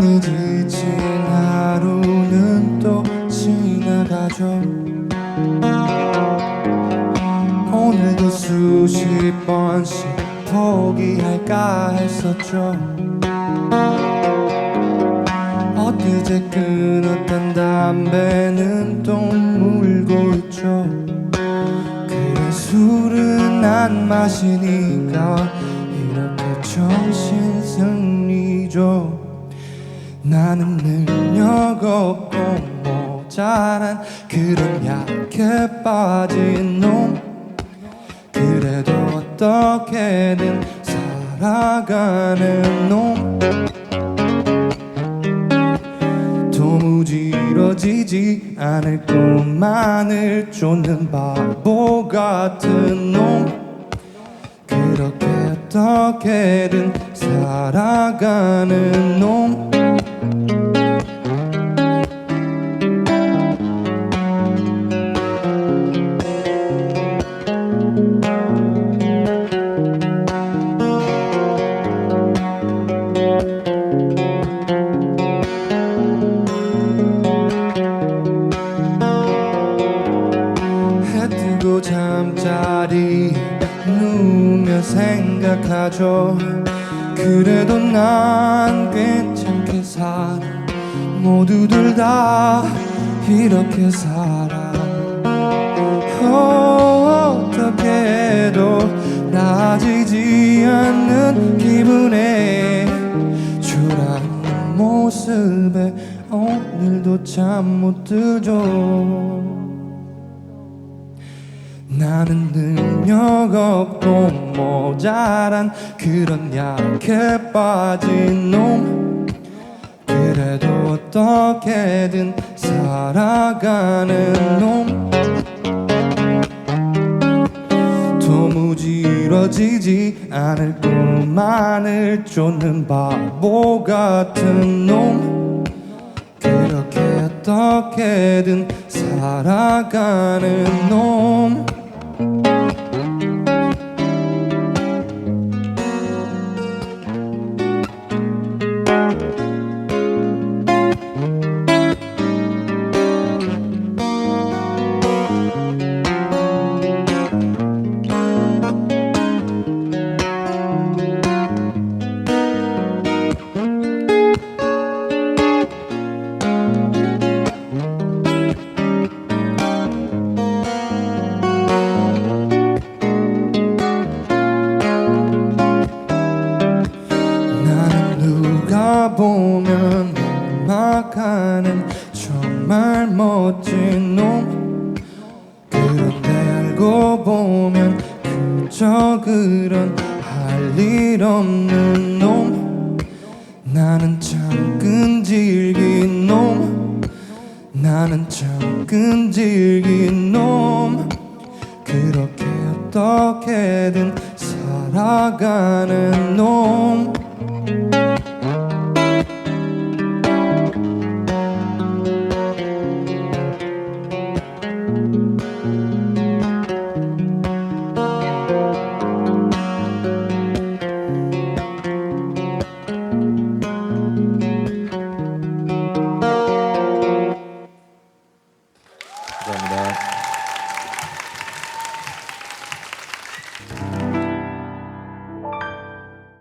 지친 하루는 또 지나가죠. 오늘도 수십 번씩 포기할까 했었죠. 엊그제 끊었던 담배는 또 물고 있죠. 그래 술은 안 마시니까 이렇게 정신 승리죠 나는 능력 없고 모자란 그런 약해 빠진 놈. 그래도 어떻게든 살아가는 놈. 도무지 이뤄지지 않을 꿈만을 쫓는 바보 같은 놈. 그렇게 어떻게든 살아가는 놈 누우며 생각하죠. 그래도 난 괜찮게 살아. 모두들 다 이렇게 살아. 어, 어떻게 해도 나아지지 않는 기분에 초라한 모습에 오늘도 잠 못 들죠 나는 능력 없고 모자란 그런 약해 빠진 놈. 그래도 어떻게든 살아가는 놈. 도무지 이뤄지지 않을 꿈만을 쫓는 바보 같은 놈. 그렇게 어떻게든 살아가는 놈 막하는 정말 멋진 놈. 그런데 알고 보면 그저 그런 할 일 없는 놈. 나는 참 끈질긴 놈. 나는 참 끈질긴 놈. 그렇게 어떻게든 살아가는 놈